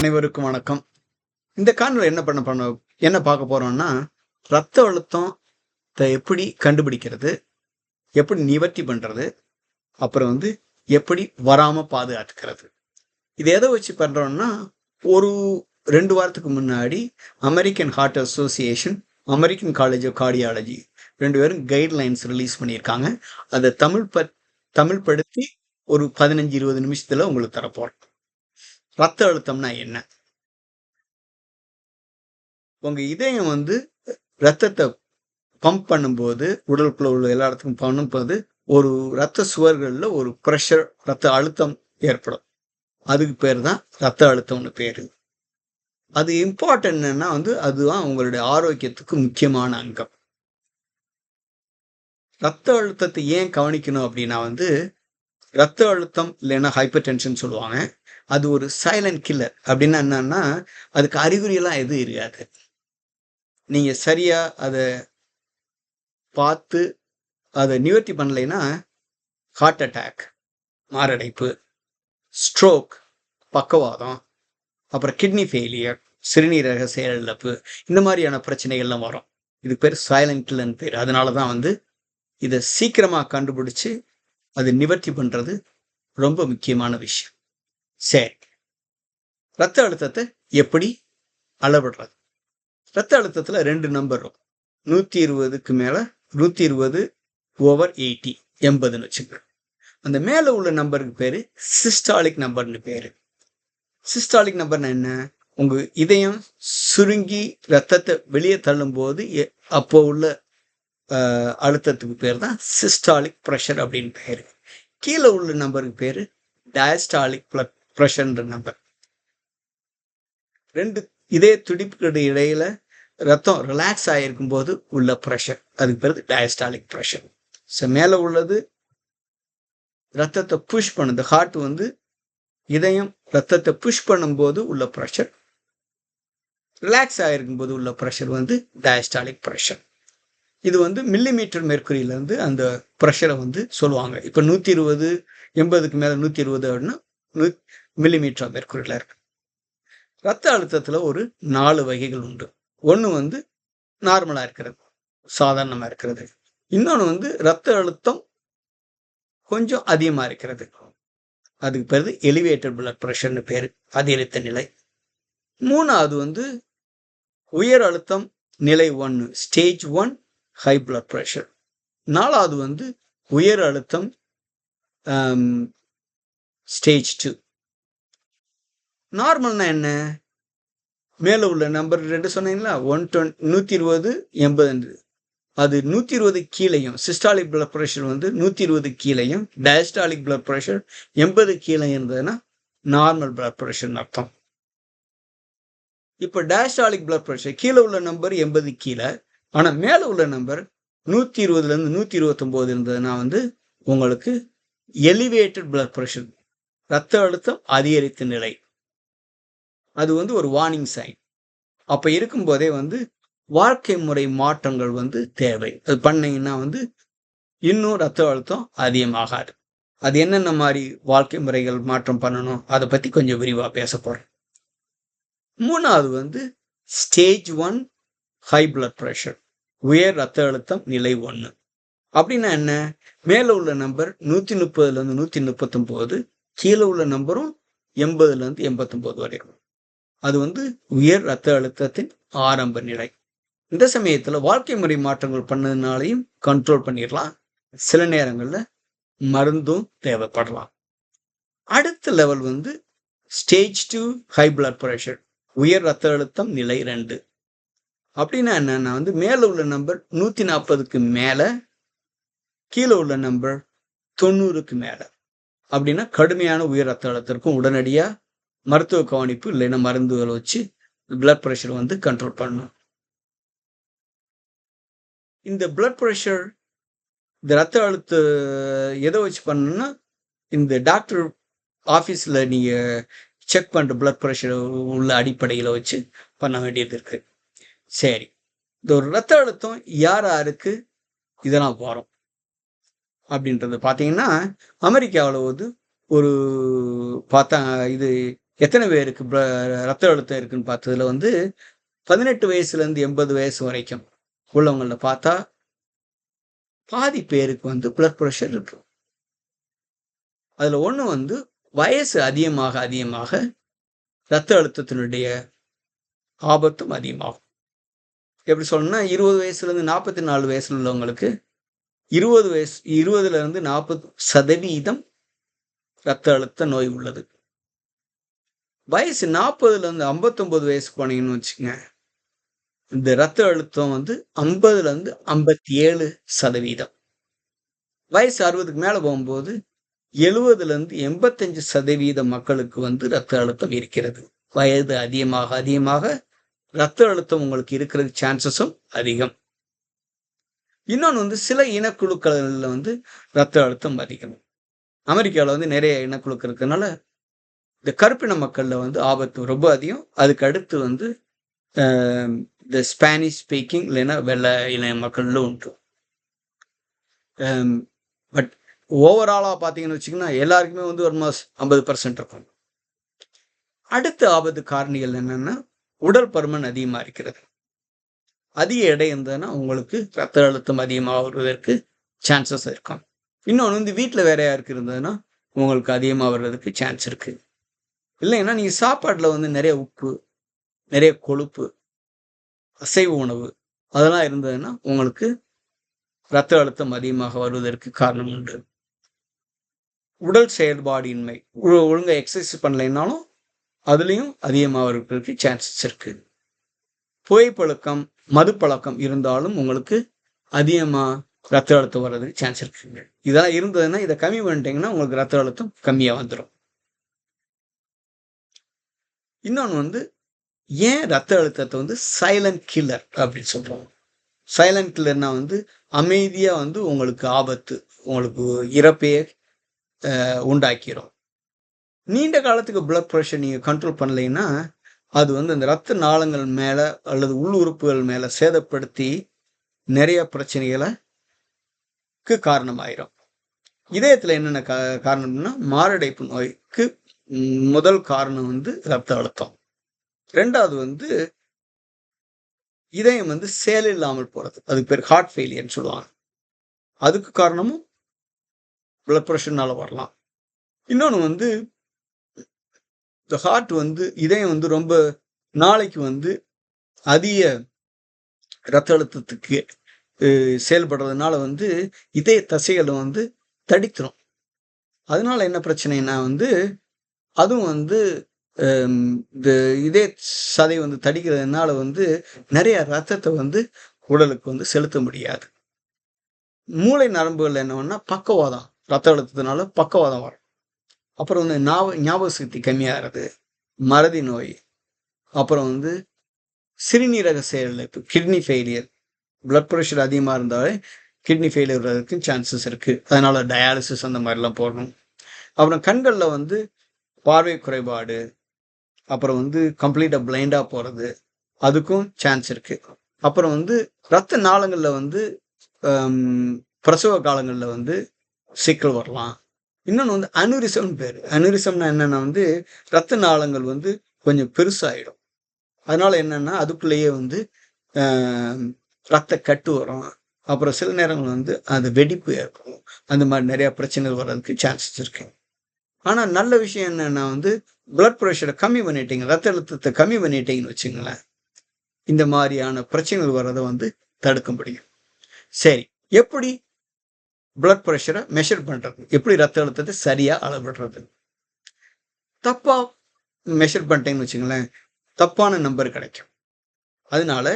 அனைவருக்கும் வணக்கம். இந்த காணொலி என்ன பண்ண பண்ண என்ன பார்க்க போறோம்னா ரத்த அழுத்தத்தை எப்படி கண்டுபிடிக்கிறது எப்படி நிவர்த்தி பண்றது அப்புறம் வந்து எப்படி வராம பாதுகாத்துக்கிறது. இது எதை வச்சு பண்றோம்னா ஒரு ரெண்டு வாரத்துக்கு முன்னாடி American heart association American college of cardiology ரெண்டு பேரும் கைட்லைன்ஸ் ரிலீஸ் பண்ணியிருக்காங்க. அதை தமிழ் ப தமிழ் படுத்தி ஒரு பதினஞ்சு இருபது நிமிஷத்தில் உங்களுக்கு தரப்போறேன் ரத்த அழுத்தம்னா என்ன? உங்க இதயம் வந்து ரத்தத்தை பம்ப் பண்ணும்போது உடலுக்குள்ள உள்ள எல்லா இடத்துக்கும் பண்ணும்போது ஒரு ரத்த சுவர்களில் ஒரு ப்ரெஷர் ரத்த அழுத்தம் ஏற்படும். அதுக்கு பேர் தான் ரத்த அழுத்தம்னு பேர். அது இம்பார்ட்டன்ட் என்னன்னா வந்து அதுதான் உங்களுடைய ஆரோக்கியத்துக்கு முக்கியமான அங்கம். ரத்த அழுத்தத்தை ஏன் கவனிக்கணும் அப்படின்னா வந்து ரத்த அழுத்தம் இல்லைன்னா ஹைப்பர் டென்ஷன் சொல்லுவாங்க. அது ஒரு சைலண்ட் கில்லர் அப்படின்னா என்னன்னா அதுக்கு அறிகுறியெல்லாம் எதுவும் இருக்காது. நீங்க சரியா அதை பார்த்து அதை நிவர்த்தி பண்ணலைன்னா ஹார்ட் அட்டாக் மாரடைப்பு ஸ்ட்ரோக் பக்கவாதம் அப்புறம் கிட்னி ஃபெயிலியர் சிறுநீரக செயலிழப்பு இந்த மாதிரியான பிரச்சனைகள்லாம் வரும். இது பேர் சைலண்ட் கில்லர்னு பேர். அதனால தான் வந்து இதை சீக்கிரமாக கண்டுபிடிச்சு அதை நிவர்த்தி பண்ணுறது ரொம்ப முக்கியமான விஷயம். சரி ரத்த அழுத்தத்தை எப்படி அளவிடுறது? ரத்த அழுத்தத்தில் ரெண்டு நம்பர் இருக்கும் நூற்றி இருபதுக்கு மேலே நூற்றி இருபது ஓவர் எயிட்டி எண்பதுன்னு வச்சுக்கிறோம் அந்த மேலே உள்ள நம்பருக்கு பேர் சிஸ்டாலிக் நம்பர்னு பேர். சிஸ்டாலிக் நம்பர்னா என்ன? உங்கள் இதயம் சுருங்கி ரத்தத்தை வெளியே தள்ளும்போது எ- அப்போ உள்ள அழுத்தத்துக்கு பேர் தான் சிஸ்டாலிக் ப்ரெஷர் அப்படின்னு பேர். கீழே உள்ள நம்பருக்கு பேர் டயஸ்டாலிக் ப்ரெஷர்ன்ற நம்பர் ரெண்டு இதே துடிப்புகளுடைய இடையில ரத்தம் ரிலாக்ஸ் ஆகிருக்கும் போது உள்ள ப்ரெஷர் அதுக்கு பேர் டயஸ்டாலிக் ப்ரெஷர் ஸோ மேலே உள்ளது ரத்தத்தை புஷ் பண்ணுது ஹார்ட் வந்து இதயம் ரத்தத்தை புஷ் பண்ணும்போது உள்ள ப்ரெஷர் ரிலாக்ஸ் ஆகிருக்கும் போது உள்ள ப்ரெஷர் வந்து டயஸ்டாலிக் ப்ரெஷர் இது வந்து மில்லிமீட்டர் மெர்க்குரியிலேருந்து அந்த ப்ரெஷரை வந்து சொல்லுவாங்க. இப்போ நூற்றி இருபது எண்பதுக்கு மேலே நூற்றி இருபது அப்படின்னா நூ மில்லிமீட்டர் மெர்க்குரியில் இருக்கு. ரத்த அழுத்தத்தில் ஒரு நாலு வகைகள் உண்டு. ஒன்று வந்து நார்மலாக இருக்கிறது சாதாரணமாக இருக்கிறது. இன்னொன்று வந்து ரத்த அழுத்தம் கொஞ்சம் அதிகமாக இருக்கிறது. அதுக்கு பேர் எலிவேட்டட் பிளட் ப்ரெஷர்னு பேர் அதிகரித்த நிலை. மூணாவது வந்து உயர் அழுத்தம் நிலை ஒன்று stage one high blood pressure நாலாவது வந்து உயர் அழுத்தம் ஸ்டேஜ் டூ நார்மல்னா என்ன? மேலே உள்ள நம்பர் ரெண்டு சொன்னீங்களா? ஒன் டுவெண்ட் நூற்றி இருபது எண்பது அது நூற்றி இருபது கீழையும் சிஸ்டாலிக் பிளட் ப்ரெஷர் வந்து நூற்றி இருபது கீழையும் டயஸ்டாலிக் பிளட் ப்ரெஷர் எண்பது கீழே இருந்ததுன்னா நார்மல் பிளட் ப்ரெஷர்னு அர்த்தம். இப்போ டயஸ்டாலிக் பிளட் ப்ரெஷர் கீழே உள்ள நம்பர் எண்பது கீழே ஆனால் மேலே உள்ள நம்பர் நூற்றி இருபதுலேருந்து நூற்றி இருபத்தொம்போது இருந்ததுன்னா வந்து உங்களுக்கு எலிவேட்டட் பிளட் ப்ரெஷர் ரத்த அழுத்தம் அதிகரித்த நிலை. அது வந்து ஒரு வார்னிங் சைன் அப்போ இருக்கும்போதே வந்து வாழ்க்கை முறை மாற்றங்கள் வந்து தேவை. அது பண்ணிங்கன்னா வந்து இன்னும் ரத்த அழுத்தம் அதிகமாகாது. அது என்னென்ன மாதிரி வாழ்க்கை முறைகள் மாற்றம் பண்ணணும்? அதை பற்றி கொஞ்சம் விரிவாக பேச போகிறேன் மூணாவது வந்து stage one high blood pressure உயர் ரத்த அழுத்தம் நிலை ஒன்று அப்படின்னா என்ன? மேலே உள்ள நம்பர் நூற்றி முப்பதுலேருந்து நூற்றி முப்பத்தொம்போது கீழே உள்ள நம்பரும் எண்பதுலேருந்து எண்பத்தொம்போது வரைக்கும் அது வந்து உயர் ரத்த அழுத்தத்தின் ஆரம்ப நிலை. இந்த சமயத்தில் வாழ்க்கை முறை மாற்றங்கள் பண்ணதுனாலையும் கண்ட்ரோல் பண்ணிடலாம். சில நேரங்களில் மருந்தும் தேவைப்படலாம். அடுத்த லெவல் வந்து stage two high blood pressure உயர் ரத்த அழுத்தம் நிலை ரெண்டு. அப்படின்னா என்னன்னா வந்து மேலே உள்ள நம்பர் நூற்றி நாற்பதுக்கு மேலே கீழே உள்ள நம்பர் தொண்ணூறுக்கு மேலே. அப்படின்னா கடுமையான உயர் ரத்த அழுத்தத்திற்கும் உடனடியாக மருத்துவ கவனிப்பு இல்லைன்னா மருந்துகளை வச்சு பிளட் ப்ரெஷர் வந்து கண்ட்ரோல் பண்ணணும். இந்த பிளட் ப்ரெஷர் இந்த ரத்த அழுத்த எதை வச்சு பண்ணணும்னா இந்த டாக்டர் ஆஃபீஸில் நீங்கள் செக் பண்ணுற பிளட் ப்ரெஷர் உள்ள அடிப்படையில் வச்சு பண்ண வேண்டியது இருக்குது சரி. இந்த ஒரு ரத்த அழுத்தம் யார் யாருக்கு இதெல்லாம் வரும்? அப்படின்றது பார்த்தீங்கன்னா அமெரிக்காவில் வந்து ஒரு பார்த்தா இது எத்தனை பேருக்கு ரத்த அழுத்தம் இருக்குன்னு பார்த்ததுல வந்து பதினெட்டு வயசுலேருந்து எண்பது வயசு வரைக்கும் உள்ளவங்கள பார்த்தா பாதி பேருக்கு வந்து பிளட் ப்ரெஷர் இருக்கு. அதில் ஒன்று வந்து வயசு அதிகமாக அதிகமாக இரத்த அழுத்தத்தினுடைய ஆபத்தும் அதிகமாகும். எப்படி சொல்லணும்னா இருபது வயசுலேருந்து நாற்பத்தி நாலு வயசுல உள்ளவங்களுக்கு இருபது வயசு இருபதுலேருந்து நாற்பது சதவீதம் இரத்த அழுத்த நோய் உள்ளது. வயசு நாற்பதுலேருந்து ஐம்பத்தொம்பது வயசு போனீங்கன்னு வச்சுங்க இந்த ரத்த அழுத்தம் வந்து ஐம்பதுலேருந்து ஐம்பத்தி ஏழு சதவீதம். வயசு அறுபதுக்கு மேலே போகும்போது எழுபதுலேருந்து எண்பத்தஞ்சு சதவீத மக்களுக்கு வந்து ரத்த அழுத்தம் இருக்கிறது. வயது அதிகமாக அதிகமாக ரத்த அழுத்தம் உங்களுக்கு இருக்கிறது சான்சஸும் அதிகம். இன்னொன்று வந்து சில இனக்குழுக்களில் வந்து ரத்த அழுத்தம் அதிகம். அமெரிக்காவில் வந்து நிறைய இனக்குழுக்கள் இருக்கிறதுனால இந்த கருப்பின மக்களில் வந்து ஆபத்து ரொம்ப அதிகம். அதுக்கு அடுத்து வந்து இந்த ஸ்பானிஷ் ஸ்பீக்கிங் இல்லைன்னா வெள்ளை இளைய மக்களில் உண்டு. பட் ஓவராலாக பார்த்தீங்கன்னு வச்சிங்கன்னா எல்லாருக்குமே வந்து ஒரு மாதம் ஐம்பது பர்சன்ட் இருக்கும். அடுத்த ஆபத்து காரணிகள் என்னென்னா உடல் பருமன் அதிகமாக இருக்கிறது. அதிக எடை இருந்ததுன்னா உங்களுக்கு ரத்த அழுத்தம் அதிகமாக வருவதற்கு சான்சஸ் இருக்கும். இன்னொன்று வந்து வீட்டில் வேற யாருக்கு இருந்ததுன்னா உங்களுக்கு அதிகமாக வர்றதுக்கு சான்ஸ் இருக்குது இல்லைன்னா நீங்கள் சாப்பாட்டில் வந்து நிறைய உப்பு நிறைய கொழுப்பு அசைவ உணவு அதெல்லாம் இருந்ததுன்னா உங்களுக்கு ரத்த அழுத்தம் அதிகமாக வருவதற்கு காரணம் உண்டு. உடல் செயல்பாடின்மை ஒழுங்காக எக்ஸசைஸ் பண்ணலைன்னாலும் அதுலேயும் அதிகமாக இருக்கிறதுக்கு சான்சஸ் இருக்கு. புகைப்பழக்கம் மது பழக்கம் இருந்தாலும் உங்களுக்கு அதிகமாக ரத்த அழுத்தம் வர்றதுக்கு சான்ஸ் இருக்குங்க இதெல்லாம் இருந்ததுன்னா இதை கம்மி பண்ணிட்டீங்கன்னா உங்களுக்கு ரத்த அழுத்தம் கம்மியாக வந்துடும் இன்னொன்று வந்து ஏன் ரத்த அழுத்தத்தை வந்து சைலண்ட் கில்லர் அப்படின்னு சொல்கிறோம் சைலண்ட் கில்லர்னா வந்து அமைதியாக வந்து உங்களுக்கு ஆபத்து உங்களுக்கு இறப்பையே உண்டாக்கிடும் நீண்ட காலத்துக்கு பிளட் ப்ரெஷர் நீங்கள் கண்ட்ரோல் பண்ணலைன்னா அது வந்து அந்த ரத்த நாளங்கள் மேலே அல்லது உள் உறுப்புகள் மேலே சேதப்படுத்தி நிறைய பிரச்சனைகளுக்கு காரணமாயிரும். இதயத்தில் என்னென்ன கா காரணம்னா மாரடைப்பு நோய்க்கு முதல் காரணம் வந்து ரத்த அழுத்தம். ரெண்டாவது வந்து இதயம் வந்து செயல் இல்லாமல் போகிறது அதுக்கு பேர் ஹார்ட் ஃபெயிலியர்னு சொல்லுவாங்க. அதுக்கு காரணமும் பிளட் ப்ரெஷர்னால வரலாம். இன்னொன்று வந்து இந்த ஹார்ட் வந்து இதயம் வந்து ரொம்ப நாளைக்கு வந்து அதிக ரத்த அழுத்தத்துக்கு செயல்படுறதுனால வந்து இதய தசைகளை வந்து தடித்துரும். அதனால என்ன பிரச்சனைனா வந்து அதுவும் வந்து இந்த இதே சதை வந்து தடிக்கிறதுனால வந்து நிறைய ரத்தத்தை வந்து உடலுக்கு வந்து செலுத்த முடியாது. மூளை நரம்புகள் என்னன்னா பக்கவாதம் ரத்த அழுத்தத்தினால பக்கவாதம் வரும். அப்புறம் வந்து ஞாபக ஞாபக சக்தி கம்மியாகிறது மறதி நோய் அப்புறம் வந்து சிறுநீரக செயலிழப்பு கிட்னி ஃபெயிலியர் பிளட் ப்ரெஷர் அதிகமாக இருந்தாலே கிட்னி ஃபெயிலியர் வர்றதுக்கு சான்சஸ் இருக்குது அதனால் டயாலிசிஸ் அந்த மாதிரிலாம் போடணும். அப்புறம் கண்களில் வந்து பார்வை குறைபாடு அப்புறம் வந்து கம்ப்ளீட்டாக பிளைண்டாக போகிறது அதுக்கும் சான்ஸ் இருக்குது அப்புறம் வந்து ரத்த நாளங்களில் வந்து பிரசவ காலங்களில் வந்து சிக்கல் வரலாம். இன்னொன்று வந்து அனுரிசம்னு பேர். அனுரிசம்னா என்னென்னா வந்து ரத்த நாளங்கள் வந்து கொஞ்சம் பெருசாகிடும் அதனால என்னென்னா அதுக்குள்ளேயே வந்து ரத்த கட்டு வரும். அப்புறம் சில நேரங்கள் வந்து அது வெடிப்பு ஏற்படும். அந்த மாதிரி நிறையா பிரச்சனைகள் வர்றதுக்கு சான்சஸ் இருக்குது ஆனால் நல்ல விஷயம் என்னென்னா வந்து பிளட் ப்ரெஷரை கம்மி பண்ணிட்டீங்க ரத்த அழுத்தத்தை கம்மி பண்ணிட்டீங்கன்னு வச்சுங்களேன் இந்த மாதிரியான பிரச்சனைகள் வர்றதை வந்து தடுக்க முடியும். சரி எப்படி பிளட் ப்ரெஷரை மெஷர் பண்ணுறது எப்படி ரத்த அழுத்தத்தை சரியாக அளவிடுறது? தப்பாக மெஷர் பண்ணிட்டேன்னு வச்சுங்களேன் தப்பான நம்பர் கிடைக்கும். அதனால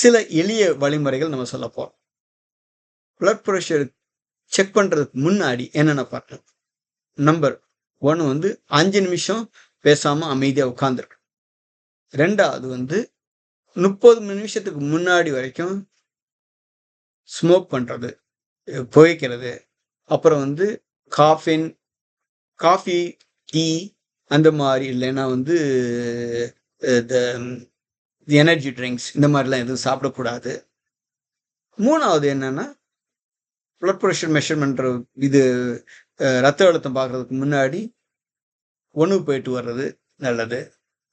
சில எளிய வழிமுறைகள் நம்ம சொல்ல போகிறோம் பிளட் ப்ரெஷர் செக் பண்ணுறதுக்கு முன்னாடி என்னென்ன பண்ணுறது நம்பர் ஒன்று வந்து அஞ்சு நிமிஷம் பேசாமல் அமைதியாக உட்காந்துருக்கு ரெண்டாவது வந்து முப்பது நிமிஷத்துக்கு முன்னாடி வரைக்கும் ஸ்மோக் பண்ணுறது புகைக்கிறது. அப்புறம் வந்து காஃபின் காஃபி டீ அந்த மாதிரி இல்லைன்னா வந்து இந்த எனர்ஜி ட்ரிங்க்ஸ் இந்த மாதிரிலாம் எதுவும் சாப்பிடக்கூடாது. மூணாவது என்னென்னா ப்ளட் ப்ரெஷர் மெஷர்மெண்ட் இது ரத்த அழுத்தம் பார்க்குறதுக்கு முன்னாடி ஒன்று போயிட்டு வர்றது நல்லது.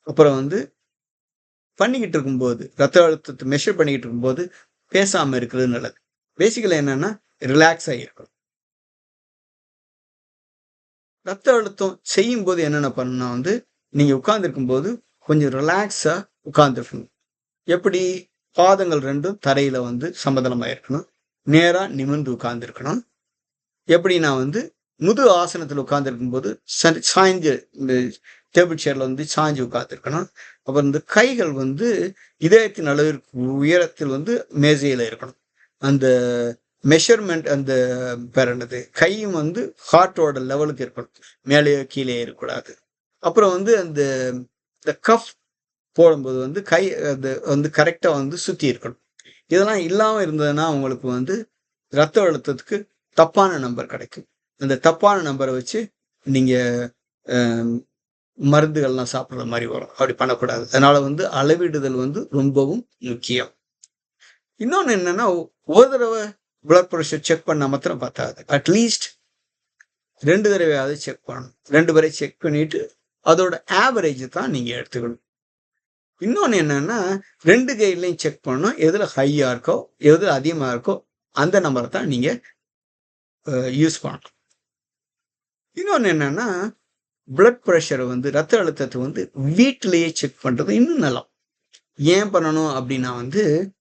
அப்புறம் வந்து பண்ணிக்கிட்டு இருக்கும்போது ரத்த அழுத்தத்தை மெஷர் பண்ணிக்கிட்டு இருக்கும்போது பேசாமல் இருக்கிறது நல்லது. பேசிக்கலாக என்னன்னா ரிலாக்ஸ் இருக்கணும். ரத்த அழுத்தம் செய்யும் போது என்னென்ன பண்ணணும்னா வந்து நீங்கள் உட்கார்ந்துருக்கும் போது கொஞ்சம் ரிலாக்ஸாக உட்கார்ந்துருக்கணும். எப்படி? பாதங்கள் ரெண்டும் தரையில் வந்து சமதளமாக இருக்கணும் நேராக நிமிர்ந்து உட்கார்ந்துருக்கணும். எப்படி நான் வந்து முது ஆசனத்தில் உட்கார்ந்துருக்கும் போது சாய்ஞ்சு இந்த டேபிள் சேரில் வந்து சாய்ஞ்சு உட்காந்துருக்கணும் அப்புறம் இந்த கைகள் வந்து இதயத்தின் அளவிற்கு உயரத்தில் வந்து மேசையில் இருக்கணும். அந்த மெஷர்மெண்ட் அந்த பேர் என்னது? கையும் வந்து ஹார்ட்டோட லெவலுக்கு இருக்கணும். மேலேயோ கீழே இருக்கக்கூடாது. அப்புறம் வந்து அந்த இந்த கஃப் போடும்போது வந்து கை அது வந்து கரெக்டாக வந்து சுற்றி இருக்கணும். இதெல்லாம் இல்லாமல் இருந்ததுன்னா உங்களுக்கு வந்து ரத்த அழுத்தத்துக்கு தப்பான நம்பர் கிடைக்கும். அந்த தப்பான நம்பரை வச்சு நீங்கள் மருந்துகள்லாம் சாப்பிட்ற மாதிரி வரும். அப்படி பண்ணக்கூடாது. அதனால வந்து அளவிடுதல் வந்து ரொம்பவும் முக்கியம். இன்னொன்று என்னன்னா ஒரு தடவை பிளட் ப்ரெஷர் செக் பண்ண மாத்திரம் பார்த்தாது அட்லீஸ்ட் ரெண்டு தடவையாவது செக் பண்ணணும். ரெண்டு பேரை செக் பண்ணிட்டு அதோட ஆவரேஜ் தான் நீங்கள் எடுத்துக்கணும். இன்னொன்று என்னன்னா ரெண்டு கைட்லையும் செக் பண்ணணும். எதில் ஹையாக இருக்கோ எதில் அதிகமாக இருக்கோ அந்த நம்பரை தான் நீங்கள் யூஸ் பண்ணணும். இன்னொன்று என்னன்னா பிளட் ப்ரெஷரை வந்து ரத்த அழுத்தத்தை வந்து வீட்டிலேயே செக் பண்ணுறது இன்னும் நலம். ஏன் பண்ணணும் அப்படின்னா வந்து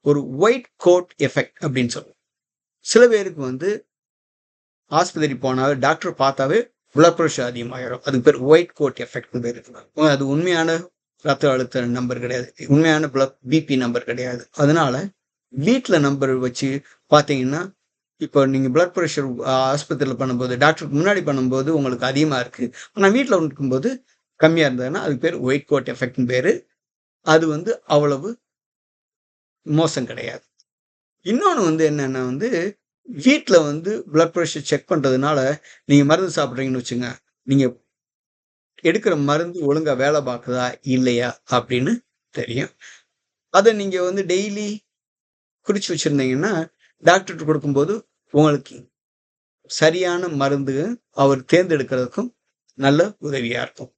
ஒரு ஒயிட் கோட் எஃபெக்ட் அப்படின்னு சொல்லுவோம். சில பேருக்கு வந்து ஆஸ்பத்திரி போனாவே டாக்டர் பார்த்தாவே பிளட் ப்ரெஷர் அதிகமாகிடும் அதுக்கு பேர் ஒயிட் கோட் எஃபெக்ட் பேர் அது உண்மையான ரத்த அழுத்த நம்பர் கிடையாது. உண்மையான பிளட் பிபி நம்பர் கிடையாது. அதனால வீட்டில் நம்பர் வச்சு பார்த்தீங்கன்னா இப்போ நீங்கள் பிளட் ப்ரெஷர் ஆஸ்பத்திரியில் பண்ணும்போது டாக்டருக்கு முன்னாடி பண்ணும்போது உங்களுக்கு அதிகமாக இருக்குது ஆனால் வீட்டில் இருக்கும்போது கம்மியாக இருந்ததுன்னா அதுக்கு பேர் ஒயிட் கோட் எஃபெக்ட்னு பேர். அது வந்து அவ்வளவு மோசம் கிடையாது. இன்னொன்று வந்து என்னென்னா வந்து வீட்டில் வந்து பிளட் ப்ரெஷர் செக் பண்ணுறதுனால நீங்கள் மருந்து சாப்பிட்றீங்கன்னு வச்சுங்க நீங்கள் எடுக்கிற மருந்து ஒழுங்காக வேலை பார்க்குதா இல்லையா அப்படின்னு தெரியும். அதை நீங்கள் வந்து டெய்லி குறித்து வச்சுருந்தீங்கன்னா டாக்டர்கிட்ட கொடுக்கும்போது உங்களுக்கு சரியான மருந்து அவர் தேர்ந்தெடுக்கிறதுக்கும் நல்ல உதவியாக இருக்கும்.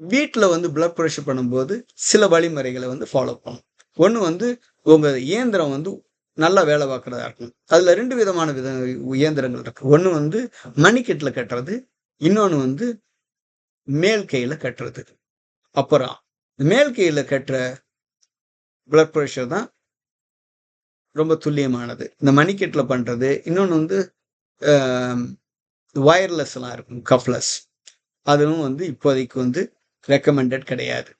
வீட்டில் வந்து பிளட் ப்ரெஷர் பண்ணும்போது சில வழிமுறைகளை வந்து ஃபாலோ பண்ணும் ஒன்று வந்து உங்கள் இயந்திரம் வந்து நல்லா வேலை பார்க்குறதா இருக்கும் அதில் ரெண்டு விதமான வித இயந்திரங்கள் இருக்குது ஒன்று வந்து மணிக்கட்டில் கட்டுறது இன்னொன்று வந்து மேல் கையில் கட்டுறது. அப்புறம் மேல் கையில் கட்டுற பிளட் ப்ரெஷர் தான் ரொம்ப துல்லியமானது. இந்த மணிக்கட்டில் பண்ணுறது இன்னொன்று வந்து ஒயர்லெஸ்லாம் இருக்கும் கஃப்லெஸ் அதுவும் வந்து இப்போதைக்கு வந்து ரெக்கமெண்டட் கிடையாது.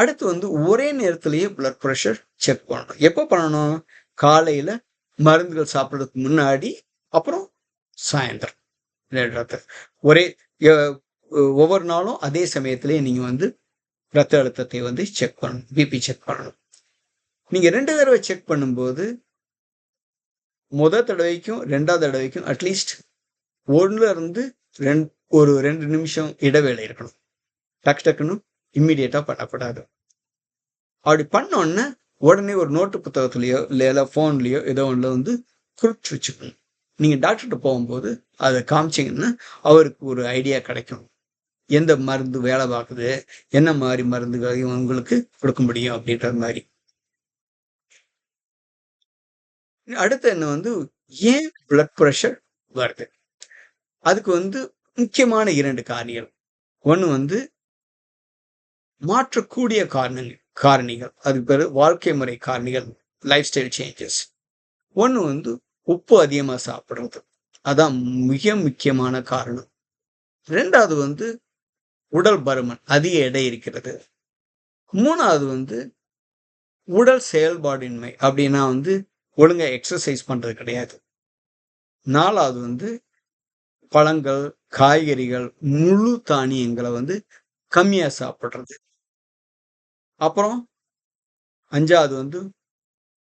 அடுத்து வந்து ஒரே நேரத்திலேயே பிளட் ப்ரெஷர் செக் பண்ணணும். எப்போ பண்ணணும்? காலையில் மருந்துகள் சாப்பிட்றதுக்கு முன்னாடி அப்புறம் சாயந்தரம். ரத்த ஒரே ஒவ்வொரு நாளும் அதே சமயத்திலேயே நீங்கள் வந்து ரத்த அழுத்தத்தை வந்து செக் பண்ணணும் பிபி செக் பண்ணணும். நீங்கள் ரெண்டு தடவை செக் பண்ணும்போது முதல் தடவைக்கும் ரெண்டாவது தடவைக்கும் அட்லீஸ்ட் ஒன்றுல இருந்து ரெண்டு ஒரு ரெண்டு நிமிஷம் இடைவேளை இருக்கணும். டக்கு டக்குன்னு இம்மிடியேட்டாக பண்ணக்கூடாது. அப்படி பண்ணோன்னே உடனே ஒரு நோட்டு புத்தகத்துலேயோ இல்லை ஃபோன்லேயோ ஏதோ ஒன்றில் வந்து குறிச்சு வச்சுக்கணும். நீங்கள் டாக்டர்கிட்ட போகும்போது அதை காமிச்சிங்கன்னா அவருக்கு ஒரு ஐடியா கிடைக்கும். எந்த மருந்து வேலை பார்க்குது என்ன மாதிரி மருந்துகளையும் உங்களுக்கு கொடுக்க முடியும் அப்படின்ற மாதிரி. அடுத்து என்ன வந்து ஏன் பிளட் ப்ரெஷர் வருது? அதுக்கு வந்து முக்கியமான இரண்டு காரணிகள். ஒன்று வந்து மாற்றக்கூடிய காரணங்கள் காரணிகள். அதுக்கு பேர் வாழ்க்கை முறை காரணிகள் லைஃப் ஸ்டைல் சேஞ்சஸ் ஒன்று வந்து உப்பு அதிகமாக சாப்பிட்றது. அதான் மிக முக்கியமான காரணம். ரெண்டாவது வந்து உடல் பருமன் அதிக எடை இருக்கிறது. மூணாவது வந்து உடல் செயல்பாடின்மை அப்படின்னா வந்து ஒழுங்காக எக்ஸசைஸ் பண்ணுறது கிடையாது. நாலாவது வந்து பழங்கள் காய்கறிகள் முழு தானியங்களை வந்து கம்மியாக சாப்பிட்றது. அப்புறம் அஞ்சாவது வந்து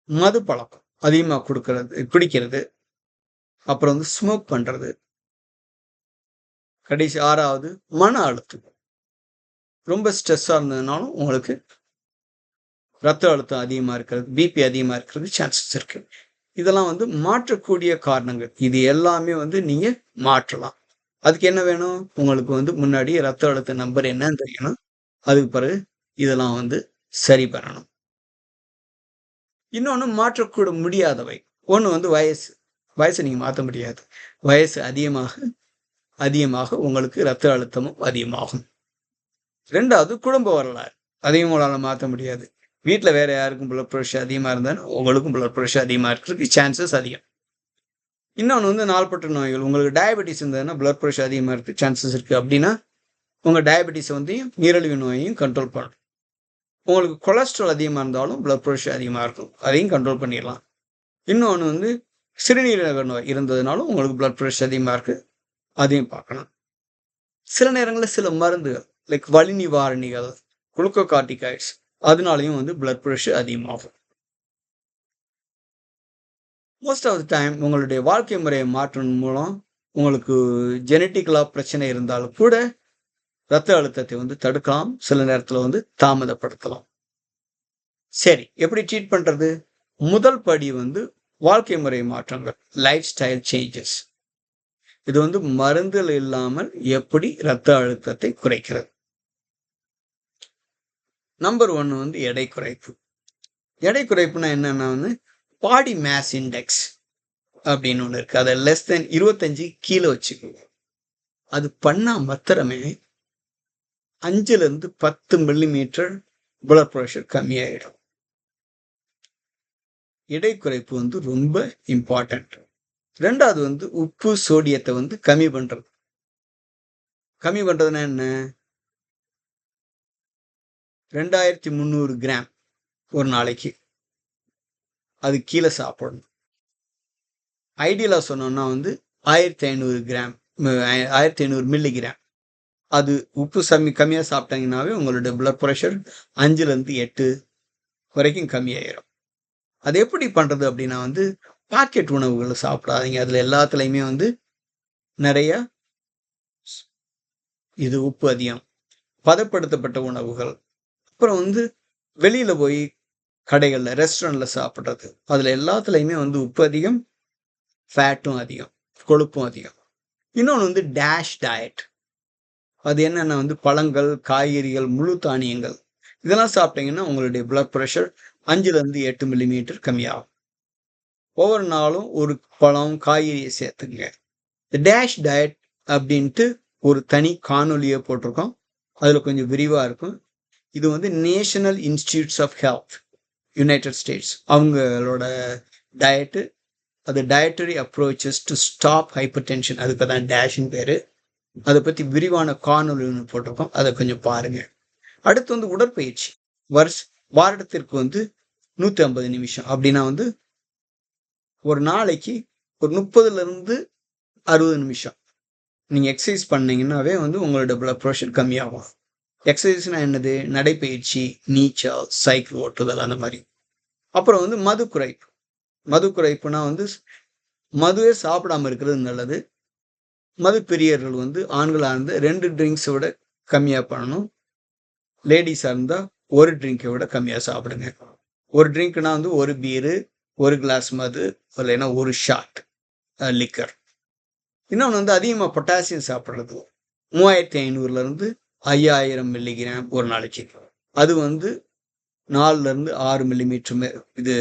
மது பழக்கம் அதிகமாக கொடுக்கறது குடிக்கிறது. அப்புறம் வந்து ஸ்மோக் பண்ணுறது கடைசி ஆறாவது மன அழுத்தம். ரொம்ப ஸ்ட்ரெஸ்ஸாக இருந்ததுனாலும் உங்களுக்கு ரத்த அழுத்தம் அதிகமாக இருக்கிறது பிபி அதிகமாக இருக்கிறது சான்சஸ் இருக்குது இதெல்லாம் வந்து மாற்றக்கூடிய காரணங்கள். இது எல்லாமே வந்து நீங்கள் மாற்றலாம். அதுக்கு என்ன வேணும்? உங்களுக்கு வந்து முன்னாடி ரத்த அழுத்த நம்பர் என்னன்னு தெரியணும். அதுக்கு பிறகு இதெல்லாம் வந்து சரி பண்ணணும். இன்னொன்று மாற்றக்கூட முடியாதவை. ஒன்று வந்து வயசு. வயசை நீங்கள் மாற்ற முடியாது. வயசு அதிகமாக அதிகமாக உங்களுக்கு ரத்த அழுத்தமும் அதிகமாகும். ரெண்டாவது குடும்ப வரலாறு. அதையும் உங்களால் மாற்ற முடியாது. வீட்டில் வேற யாருக்கும் பிளட் ப்ரெஷர் அதிகமாக இருந்தாலும் உங்களுக்கும் பிளட் ப்ரெஷர் அதிகமாக இருக்கிறதுக்கு சான்சஸ் அதிகம். இன்னொன்று வந்து நாள்பட்ட நோய்கள். உங்களுக்கு டயபெட்டிஸ் இருந்ததுன்னா பிளட் ப்ரெஷர் அதிகமாக இருக்குது சான்சஸ் இருக்குது அப்படின்னா உங்கள் டயபெட்டிஸ் வந்து நீரழிவு நோயையும் கண்ட்ரோல் பண்ணணும் உங்களுக்கு கொலஸ்ட்ரால் அதிகமாக இருந்தாலும் பிளட் ப்ரெஷர் அதிகமாக இருக்கும். அதையும் கண்ட்ரோல் பண்ணிடலாம். இன்னொன்று வந்து சிறுநீரக நோய் இருந்ததுனாலும் உங்களுக்கு பிளட் ப்ரெஷர் அதிகமாக இருக்குது அதையும் பார்க்கலாம். சில நேரங்களில் சில மருந்துகள் லைக் வலி நிவாரணிகள் குளுக்கோகார்டிகாய்ட்ஸ் அதனாலையும் வந்து பிளட் ப்ரெஷர் அதிகமாகும். மோஸ்ட் ஆஃப் த டைம் உங்களுடைய வாழ்க்கை முறையை மாற்றின் மூலம் உங்களுக்கு ஜெனட்டிக்கலாக பிரச்சனை இருந்தாலும் கூட ரத்த அழுத்தத்தை வந்து தடுக்கலாம். சில நேரத்தில் வந்து தாமதப்படுத்தலாம். சரி எப்படி ட்ரீட் பண்ணுறது முதல் படி வந்து வாழ்க்கை முறை மாற்றங்கள் லைஃப் ஸ்டைல் சேஞ்சஸ் இது வந்து மருந்துகள் இல்லாமல் எப்படி ரத்த அழுத்தத்தை குறைக்கிறது? நம்பர் ஒன்று வந்து எடை குறைப்பு. எடை குறைப்புனா என்னன்னா வந்து பாடி மேஸ் இண்டெக்ஸ் அப்படின்னு ஒன்று இருக்கு. அதை லெஸ் தென் இருபத்தஞ்சு கீழே வச்சுக்கோங்க அது பண்ணா மாத்திரமே அஞ்சுலேருந்து பத்து மில்லிமீட்டர் பிளட் ப்ரெஷர் கம்மியாயிடும். இடை குறைப்பு வந்து ரொம்ப இம்பார்ட்டன்ட் ரெண்டாவது வந்து உப்பு சோடியத்தை வந்து கம்மி பண்ணுறது கம்மி பண்ணுறதுன்னா என்ன? ரெண்டாயிரத்தி முந்நூறு கிராம் ஒரு நாளைக்கு. அது கீழே சாப்பிடணும். ஐடியலாக சொன்னோம்னா வந்து ஆயிரத்தி ஐநூறு கிராம் ஆயிரத்தி ஐநூறு மில்லி கிராம் அது உப்பு சம்மி கம்மியாக சாப்பிட்டாங்கனாவே உங்களோட பிளட் ப்ரெஷர் அஞ்சுலேருந்து எட்டு வரைக்கும் கம்மியாயிரும். அது எப்படி பண்ணுறது அப்படின்னா வந்து பாக்கெட் உணவுகளை சாப்பிடாதீங்க. அதில் எல்லாத்துலேயுமே வந்து நிறைய இது உப்பு அதிகம். பதப்படுத்தப்பட்ட உணவுகள். அப்புறம் வந்து வெளியில் போய் கடைகளில் ரெஸ்டாரண்ட்டில் சாப்பிட்றது. அதில் எல்லாத்துலேயுமே வந்து உப்பு அதிகம் ஃபேட்டும் அதிகம் கொழுப்பும் அதிகம். இன்னொன்று வந்து டேஷ் டயட் அது என்னென்ன வந்து பழங்கள் காய்கறிகள் முழு தானியங்கள். இதெல்லாம் சாப்பிட்டீங்கன்னா உங்களுடைய பிளட் ப்ரெஷர் அஞ்சுலேருந்து எட்டு மில்லிமீட்டர் கம்மியாகும். ஒவ்வொரு நாளும் ஒரு பழம் காய்கறியை சேர்த்துங்க. இந்த டேஷ் டயட் அப்படின்ட்டு ஒரு தனி காணொலியை போட்டிருக்கோம். அதில் கொஞ்சம் விரிவாக இருக்கும். இது வந்து national institutes of health united states அவங்களோட டயட்டு அது dietary approaches to stop hypertension அதுக்கு தான் டேஷின் பேர். அதை பற்றி விரிவான காணொலி ஒன்று போட்டிருக்கோம். அதை கொஞ்சம் பாருங்கள் அடுத்து வந்து உடற்பயிற்சி. வருஷ வாரத்திற்கு வந்து நூற்றி ஐம்பது நிமிஷம். அப்படின்னா வந்து ஒரு நாளைக்கு ஒரு முப்பதுலேருந்து அறுபது நிமிஷம். நீங்கள் எக்ஸசைஸ் பண்ணீங்கன்னாவே வந்து உங்களோட ப்ளட் ப்ரெஷர் கம்மியாகும். எக்ஸசைஸ்னா என்னது? நடைப்பயிற்சி நீச்சல் சைக்கிள் ஓட்டுதல் அந்த மாதிரி. அப்புறம் வந்து மது குறைப்பு. மது குறைப்புனா வந்து மதுவே சாப்பிடாம இருக்கிறது நல்லது. மது பிரியர்கள் வந்து ஆண்களாக இருந்து ரெண்டு ட்ரிங்க்ஸை விட கம்மியாக பண்ணணும். லேடிஸாக இருந்தால் ஒரு ட்ரிங்கை விட கம்மியாக சாப்பிடுங்க. ஒரு ட்ரிங்க்னா வந்து ஒரு பீரு ஒரு கிளாஸ் மது இல்லைன்னா ஒரு ஷாட் லிக்கர் இன்னொன்று வந்து அதிகமாக பொட்டாசியம் சாப்பிட்றது. மூவாயிரத்தி ஐநூறுலேருந்து ஐயாயிரம் மில்லிகிராம் ஒரு நாளைக்கு. அது வந்து நாலுலேருந்து ஆறு மில்லிமீட்டர் இது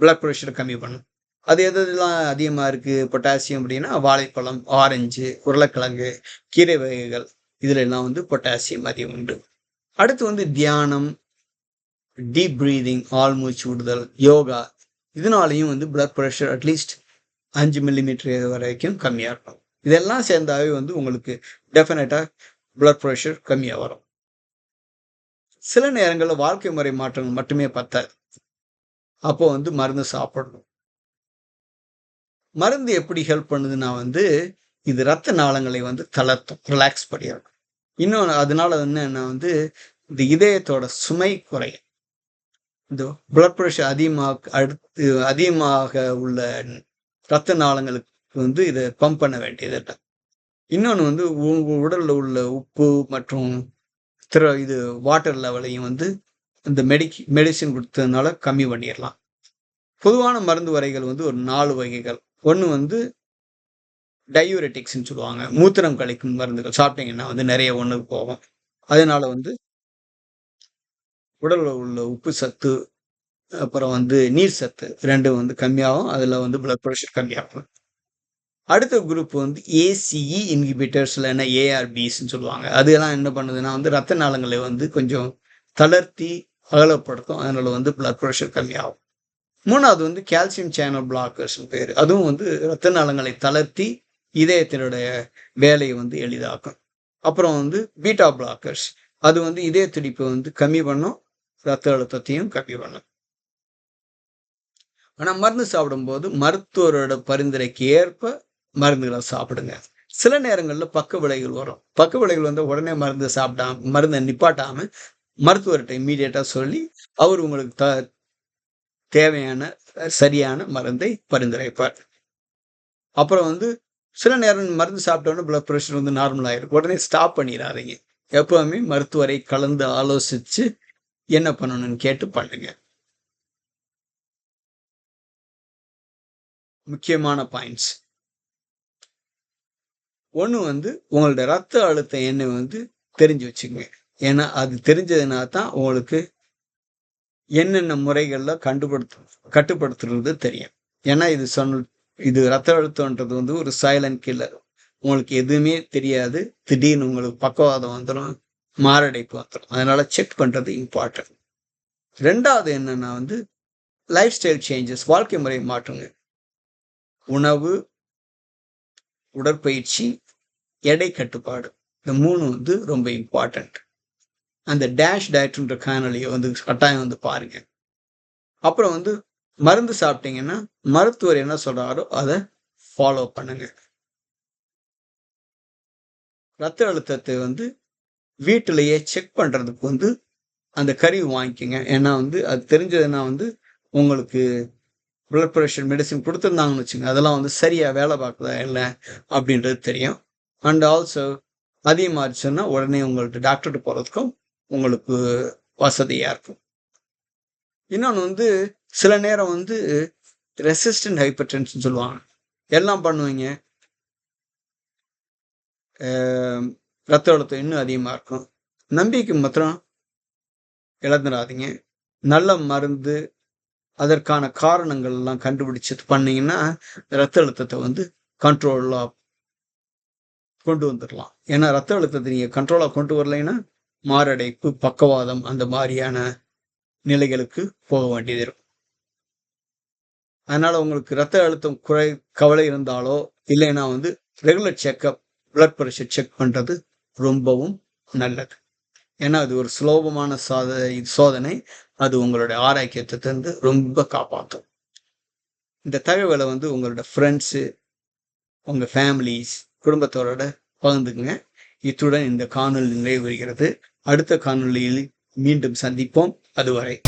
பிளட் ப்ரெஷரை கம்மி பண்ணும். அது எதெல்லாம் அதிகமாக இருக்குது பொட்டாசியம் அப்படின்னா வாழைப்பழம் ஆரஞ்சு உருளைக்கிழங்கு கீரை வகைகள். இதில் எல்லாம் வந்து பொட்டாசியம் அதிகம் உண்டு. அடுத்து வந்து தியானம் டீப் ப்ரீதிங் ஆள் மூச்சு விடுதல் யோகா. இதனாலையும் வந்து பிளட் ப்ரெஷர் அட்லீஸ்ட் அஞ்சு மில்லிமீட்டர் வரைக்கும் கம்மியாக இருக்கும். இதெல்லாம் சேர்ந்தாவே வந்து உங்களுக்கு டெஃபினட்டாக பிளட் ப்ரெஷர் கம்மியாக வரும். சில நேரங்களில் வாழ்க்கை முறை மாற்றங்கள் மட்டுமே பத்தாது. அப்போ வந்து மருந்து சாப்பிடணும். மருந்து எப்படி ஹெல்ப் பண்ணுதுன்னா வந்து இது ரத்த நாளங்களை வந்து தளர்த்தும் ரிலாக்ஸ் பண்ணிடணும். இன்னொன்று அதனால என்னன்னா வந்து இந்த இதயத்தோட சுமை குறையும். இந்த பிளட் ப்ரெஷர் அதிகமாக அடுத்து அதிகமாக உள்ள ரத்த நாளங்களுக்கு வந்து இதை பம்ப் பண்ண வேண்டியது இன்னொன்று வந்து உங்க உடலில் உள்ள உப்பு மற்றும் திர இது வாட்டர் லெவலையும் வந்து இந்த மெடிக் மெடிசின் கொடுத்ததுனால கம்மி பண்ணிடலாம். பொதுவான மருந்து வரைகள் வந்து ஒரு நாலு வகைகள். ஒன்று வந்து டயூரெட்டிக்ஸ்ன்னு சொல்லுவாங்க. மூத்திரம் கழிக்கும் மருந்துகள். சாப்பிட்டீங்கன்னா வந்து நிறைய ஒன்றுக்கு போகும். அதனால வந்து உடலில் உள்ள உப்பு சத்து அப்புறம் வந்து நீர் சத்து ரெண்டும் வந்து கம்மியாகும். அதில் வந்து பிளட் ப்ரெஷர் கம்மியாகும். அடுத்த குரூப் வந்து ஏசிஇ இன்ஹிபிட்டர்ஸ் இல்லைன்னா ஏஆர்பிஸ்ன்னு சொல்லுவாங்க. அதெல்லாம் என்ன பண்ணுதுன்னா வந்து ரத்த நாளங்களை வந்து கொஞ்சம் தளர்த்தி அகலப்படுத்தும். அதனால் வந்து பிளட் ப்ரெஷர் கம்மியாகும். மூணாவது வந்து கால்சியம் சேனல் பிளாக்கர்ஸ் பேர். அதுவும் வந்து ரத்த நாளங்களை தளர்த்தி இதயத்தினுடைய வேலையை வந்து எளிதாக்கும். அப்புறம் வந்து பீட்டா பிளாக்கர்ஸ் அது வந்து இதய துடிப்பை வந்து கம்மி பண்ணும் ரத்த அழுத்தத்தையும் கம்மி பண்ணும். ஆனால் மருந்து சாப்பிடும்போது மருத்துவரோட பரிந்துரைக்கு ஏற்ப மருந்துகளை சாப்பிடுங்க. சில நேரங்களில் பக்க விளைவுகள் வரும். பக்க விளைவுகள் வந்து உடனே மருந்து சாப்பிடாம மருந்தை நிப்பாட்டாம மருத்துவர்கிட்ட இம்மீடியட்டா சொல்லி அவர் உங்களுக்கு த தேவையான சரியான மருந்தை பரிந்துரைப்பார். அப்புறம் வந்து சில நேரம் மருந்து சாப்பிட்டோன்னே பிளட் ப்ரெஷர் வந்து நார்மல் ஆயிரும். உடனே ஸ்டாப் பண்ணிடாதீங்க எப்போவுமே மருத்துவரை கலந்து ஆலோசித்து என்ன பண்ணணும்னு கேட்டு பண்ணுங்க. முக்கியமான பாயிண்ட்ஸ் ஒன்று வந்து உங்களோட ரத்த அழுத்த எண்ணெய் வந்து தெரிஞ்சு வச்சுக்கோங்க. ஏன்னா அது தெரிஞ்சதுனா தான் உங்களுக்கு என்னென்ன முறைகளில் கண்டுபடுத்து கட்டுப்படுத்துறது தெரியும். ஏன்னா இது சொன்ன இது ரத்த அழுத்தம்ன்றது வந்து ஒரு சைலண்ட் கில்லர் உங்களுக்கு எதுவுமே தெரியாது. திடீர்னு உங்களுக்கு பக்கவாதம் வந்துடும் மாரடைப்பு வந்துடும் அதனால செக் பண்ணுறது இம்பார்ட்டன்ட் ரெண்டாவது என்னன்னா வந்து லைஃப் ஸ்டைல் சேஞ்சஸ் வாழ்க்கை முறை மாற்றுங்க. உணவு உடற்பயிற்சி எடை கட்டுப்பாடு. இந்த மூணு வந்து ரொம்ப இம்பார்ட்டண்ட் அந்த டேஷ் டயட்ன்ற காணொலியை வந்து கட்டாயம் வந்து பாருங்க. அப்புறம் வந்து மருந்து சாப்பிட்டீங்கன்னா மருத்துவர் என்ன சொல்றாரோ அதை ஃபாலோ பண்ணுங்க. ரத்த அழுத்தத்தை வந்து வீட்டிலேயே செக் பண்றதுக்கு வந்து அந்த கருவி வாங்கிக்கோங்க. ஏன்னா வந்து அது தெரிஞ்சதுன்னா வந்து உங்களுக்கு பிளட் ப்ரெஷர் மெடிசின் கொடுத்துருந்தாங்கன்னு வச்சுங்க அதெல்லாம் வந்து சரியாக வேலை பார்க்குதா இல்லை அப்படின்றது தெரியும். அண்ட் ஆல்சோ அதிகமாகிடுச்சுன்னா உடனே உங்கள்கிட்ட டாக்டர்கிட்ட போகிறதுக்கும் உங்களுக்கு வசதியாக இருக்கும். இன்னொன்று வந்து சில நேரம் வந்து ரெசிஸ்டன்ட் ஹைப்பர் டென்ஷன் சொல்லுவாங்க. எல்லாம் பண்ணுவீங்க. ரத்த அழுத்தம் இன்னும் அதிகமாக இருக்கும். நம்பிக்கை மாத்திரம் இழந்துடாதீங்க நல்ல மருந்து அதற்கான காரணங்கள் எல்லாம் கண்டுபிடிச்சு பண்ணீங்கன்னா ரத்த அழுத்தத்தை வந்து கண்ட்ரோலாக கொண்டு வந்துடலாம் ஏன்னா ரத்த அழுத்தத்தை நீங்கள் கண்ட்ரோலாக கொண்டு வரலைன்னா மாரடைப்பு பக்கவாதம் அந்த மாதிரியான நிலைகளுக்கு போக வேண்டியது இருக்கும். அதனால உங்களுக்கு ரத்த அழுத்தம் குறை கவலை இருந்தாலோ இல்லைன்னா வந்து regular checkup blood pressure check பண்ணுறது ரொம்பவும் நல்லது. ஏன்னா அது ஒரு சுலோபமான சாத சோதனை. அது உங்களுடைய ஆரோக்கியத்தை தந்து ரொம்ப காப்பாற்றும் இந்த தகவலை வந்து உங்களோட ஃப்ரெண்ட்ஸு உங்கள் ஃபேமிலிஸ் குடும்பத்தோட பகிர்ந்துக்குங்க. இத்துடன் இந்த காணொலி நிறைவு வருகிறது அடுத்த காணொலியில் மீண்டும் சந்திப்போம். அதுவரை.